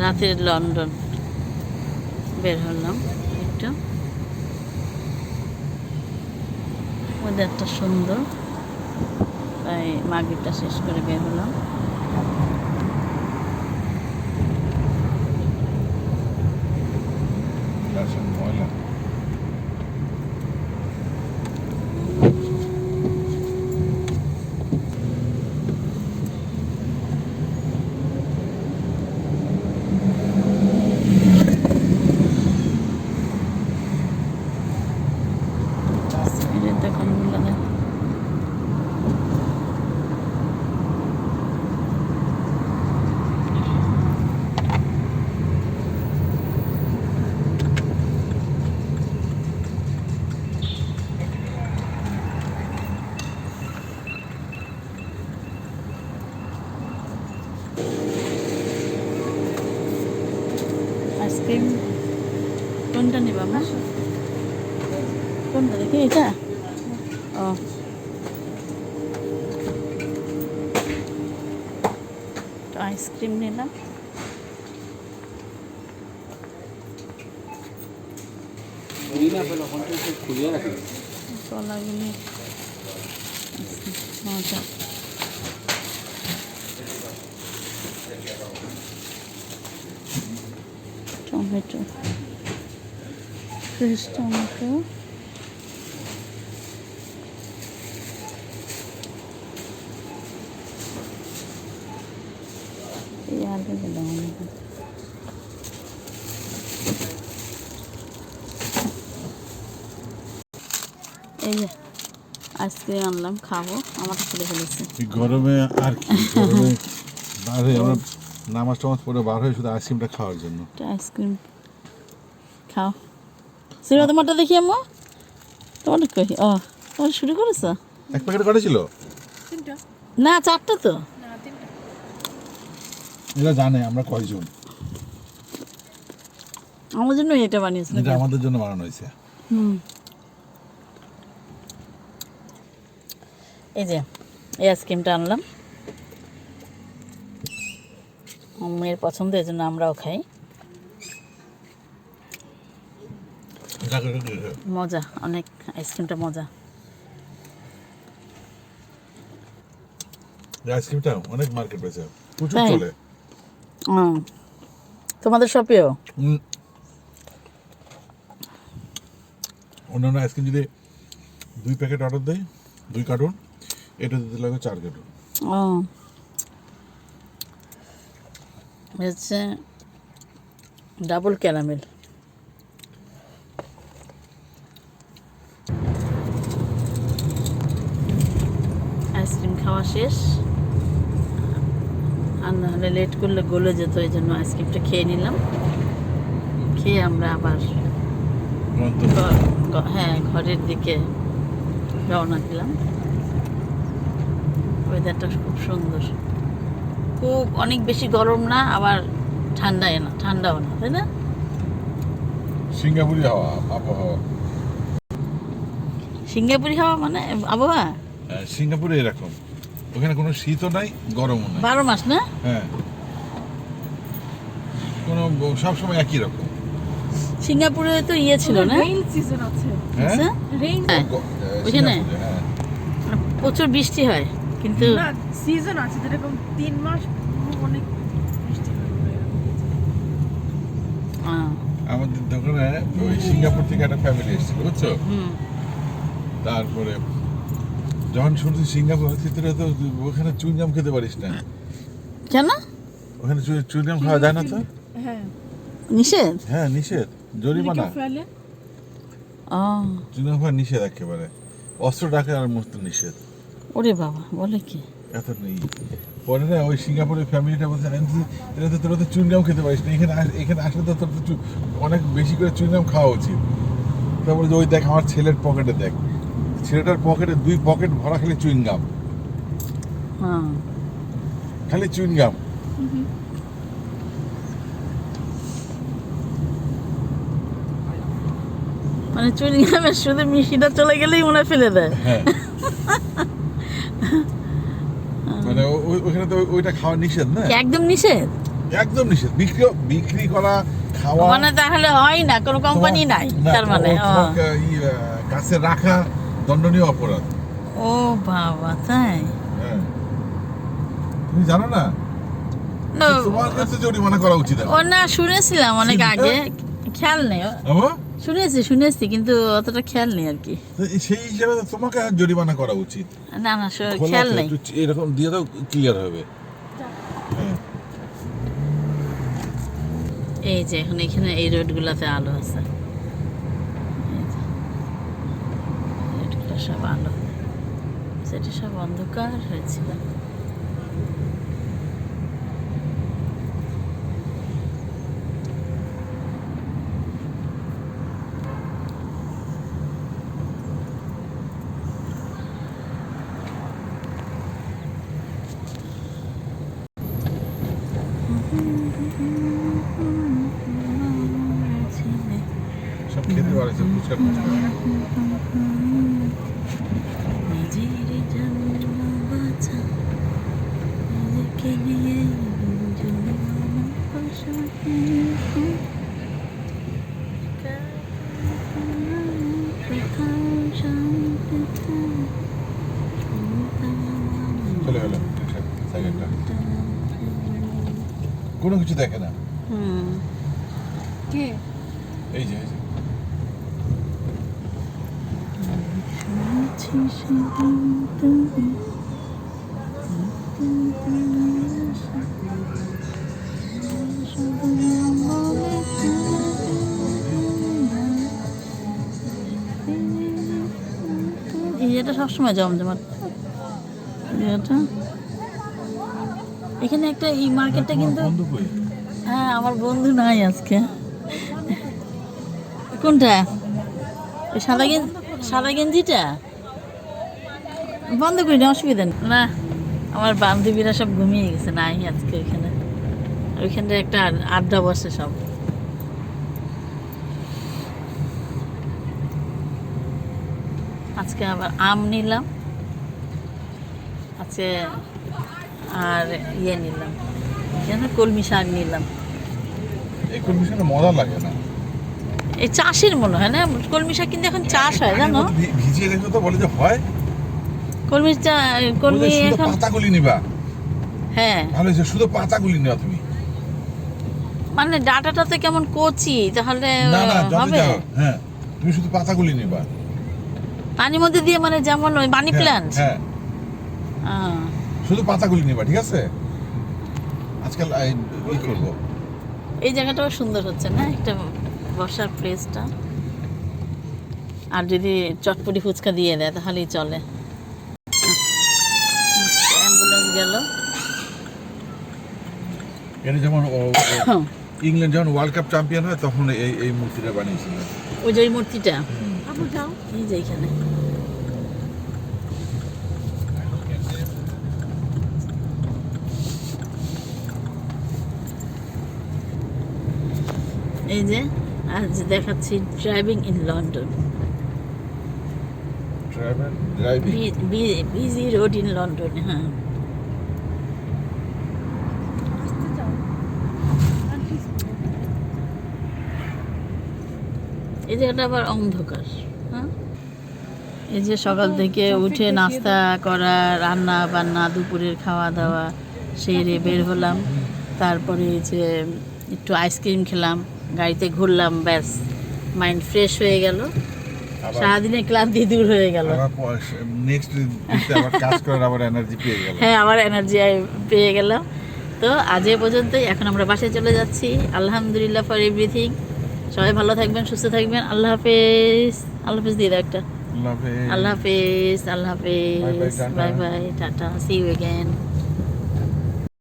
রাতের লন্ডন। বের হলাম একটু। ওয়েদারটা সুন্দর। তাই মাগিটা শেষ করে বের হলাম আসলে ময়লা এর দোকানগুলো দেখ আইসক্রিম কোনটা নেবা মা? কোনটা দেখি এটা? ও। আইসক্রিম নিলাম। কলাগুলি মজা। টমেটো ফ্রেশ টমেটো এই আলুগুলো অনেক এই যে আইসক্রিম আনলাম খাব আমার খুলে ফেলেছে এই গরমে আর কি গরমে বার হয়ে আমরা নামাজ টামাজ পরে বার হয়ে শুধু আইসক্রিমটা খাওয়ার জন্য। আইসক্রিম খাও। সিনেমা তোমারটা দেখি আম্মু। তোমারটা কই ও তোমার শুরু করেছ? এক প্যাকেট কটা ছিল? না চারটা তো। এরা জানে আমরা কয়জন। আমার জন্য এটা বানিয়েছিল। এটা আমাদের জন্য বানানো হয়েছে। হুম। এই যে এই আইসক্রিমটা আনলাম আমার মেয়ের পছন্দ এই জন্য আমরাও খাই। মজা অনেক আইসক্রিমটা মজা। আইসক্রিমটা অনেক মার্কেট পেয়েছে প্রচুর চলে। তোমাদের শপেও অন্যান্য আইসক্রিম যদি দুই প্যাকেট অর্ডার দেয় দুই কার্টুন এটা দিতে লাগে চার কার্টুন হচ্ছে ডাবল ক্যারামেল। আইসক্রিম খাওয়া শেষ। আর নাহলে লেট করলে গলে যেত এই জন্য আইসক্রিমটা খেয়ে নিলাম। খেয়ে আমরা আবার হ্যাঁ ঘরের দিকে রওনা দিলাম। ওয়েদারটা খুব সুন্দর। খুব অনেক বেশি গরম না আবার ঠান্ডায় না ঠান্ডাও না তাই না? সিঙ্গাপুরি হাওয়া আবহাওয়া। সিঙ্গাপুরি হাওয়া মানে আবহাওয়া? হ্যাঁ, সিঙ্গাপুরে এরকম। ওখানে কোনো শীতও নাই গরমও নাই। বারো মাস না? হ্যাঁ। কোনো সবসময় একই রকম। সিঙ্গাপুরে তো ইয়ে ছিল না? রেইন সিজন আছে। হ্যাঁ? আচ্ছা? রেইন হ্যাঁ, আহ, ওইখানে? সিঙ্গাপুরে, হ্যাঁ। মানে প্রচুর বৃষ্টি হয়। কিন্তু না সিজন আছে যেরকম তিন মাস অনেক বৃষ্টি হয়। আমাদের দোকানে ওই সিঙ্গাপুর থেকে একটা ফ্যামিলি এসেছিল বুঝছ? তারপরে যখন শুনছি সিঙ্গাপুর ভিতরে তো ওখানে চুইংগাম খেতে পারিস না। কেন? ওখানে চুইংগাম খাওয়া যায় না তো? হ্যাঁ। নিষেধ? হ্যাঁ নিষেধ। জরিমানা। চুইংগাম খাওয়া নিষেধ একেবারে। অস্ত্র ডাকে আর মুক্ত নিষেধ। ওরে বাবা বলে কি? এত নেই। পরে না ওই সিঙ্গাপুরের ফ্যামিলিটা বলছে "আরে এটা তো তোরা তো চুইংগাম খেতে পারিস না। এখানে এখানে আসলে তো তোর তো অনেক বেশি করে চুইংগাম খাওয়া উচিত। তারপরে যে ওই দেখ আমার ছেলের পকেটে দেখ। ছেলেটার পকেটে দুই পকেট ভরা খালি চুইংগাম হ্যাঁ। খালি চুইংগাম মানে চুরি গ্রামের শুধু মিষ্টিটা চলে গেলেই মনে ফেলে দেয়। হ্যাঁ। মানে ওখানে তো ওইটা খাওয়া নিষেধ না? একদম নিষেধ? একদম নিষেধ। বিক্রি বিক্রি করা খাওয়া মানে তাহলে হয় না কোনো কোম্পানি নাই তার মানে রাখা দণ্ডনীয় অপরাধ। ও বাবা তাই? হ্যাঁ। তুমি জানো না? না, তোমার কাছে জরিমানা করা উচিত ও না শুনেছিলাম অনেক আগে খেয়াল নেই? শুনেছি শুনেছি কিন্তু অতটা খেয়াল নেই আর কি। সেই হিসাবে তোমাকে আর জরিমানা করা উচিত। না না খেয়াল নেই। এরকম দিয়ে দাও ক্লিয়ার হবে। হ্যাঁ। এই যে এখন এখানে এই রোডগুলোতে আলো আছে। রোডগুলো সব আলো। সেটা সব অন্ধকার হয়েছিল। সব খেতে পারেছে ফুচকা নিজের জন্য বাঁচা নিজেকে নিয়ে কোনো কিছু দেখে না। কে? এই যে এই যে। এটা সবসময় জমজমাট। এটা। এখানে একটা এই মার্কেটটা কিন্তু হ্যাঁ আমার বন্ধু নাই আজকে। কোনটা? সাদা গেঞ্জি সাদা গেঞ্জিটা? বন্ধ করি না অসুবিধা নেই। না আমার বান্ধবীরা সব ঘুমিয়ে গেছে নাই আজকে ওইখানে। ওইখানে একটা আড্ডা বসে সব। আজকে আবার আম নিলাম। আজকে আর ইয়ে নিলাম। কেন? কলমি শাক নিলাম। এই মজা লাগে না। এই চাষের মনে হয় না? কলমি শাক কিন্তু এখন চাষ হয় জানো? ভিজিয়ে রেখে তো বলে যে হয়। কলমি কলমি এখন পাতাগুলি নিবা। হ্যাঁ। ভালো হয়েছে শুধু পাতাগুলি নেওয়া তুমি। মানে ডাটাটাতে কেমন কচি তাহলে হবে? হ্যাঁ তুমি শুধু পাতাগুলি নিবা। পানির মধ্যে দিয়ে মানে যেমন ওই মানি হ্যাঁ, প্ল্যান্ট হ্যাঁ। শুধু পাতাগুলি নিবা ঠিক আছে? আজকাল এই- ই করব? এই জায়গাটাও সুন্দর হচ্ছে না? একটা বসার প্লেসটা আর যদি চটপটি ফুচকা দিয়ে দেয় তাহলেই চলে। অ্যাম্বুলেন্স গেল। এটা যেমন ইংল্যান্ড যখন ওয়ার্ল্ড কাপ চ্যাম্পিয়ন হয় তখন এই এই মূর্তিটা বানিয়েছিল ওই যে মূর্তিটা? আপু যাও। এই যে এখানে। এই যে আজ দেখাচ্ছি driving in London busy road in London হ্যাঁ। এই জায়গাটা আবার অন্ধকার হ্যাঁ। এই যে সকাল থেকে উঠে নাস্তা করা রান্না বান্না দুপুরের খাওয়া দাওয়া সেরে বের হলাম। তারপরে এই যে একটু আইসক্রিম খেলাম। গাড়িতে ঘুরলাম ব্যাস মাইন্ড ফ্রেশ হয়ে গেল। সারাদিনের ক্লান্তি দূর হয়ে গেল। নেক্সট আবার কাজ করার আবার এনার্জি পেয়ে গেল হ্যাঁ আমার এনার্জি পেয়ে গেলাম। তো আজ এ পর্যন্তই এখন আমরা বাসায় চলে যাচ্ছি। আলহামদুলিল্লাহ ফর এভরিথিং সবাই ভালো থাকবেন সুস্থ থাকবেন। আল্লাহ হাফেজ। আল্লাহ হাফেজ দিয়ে দাও একটা। আল্লাহ হাফেজ। আল্লাহ হাফেজ। Bye bye tata. See you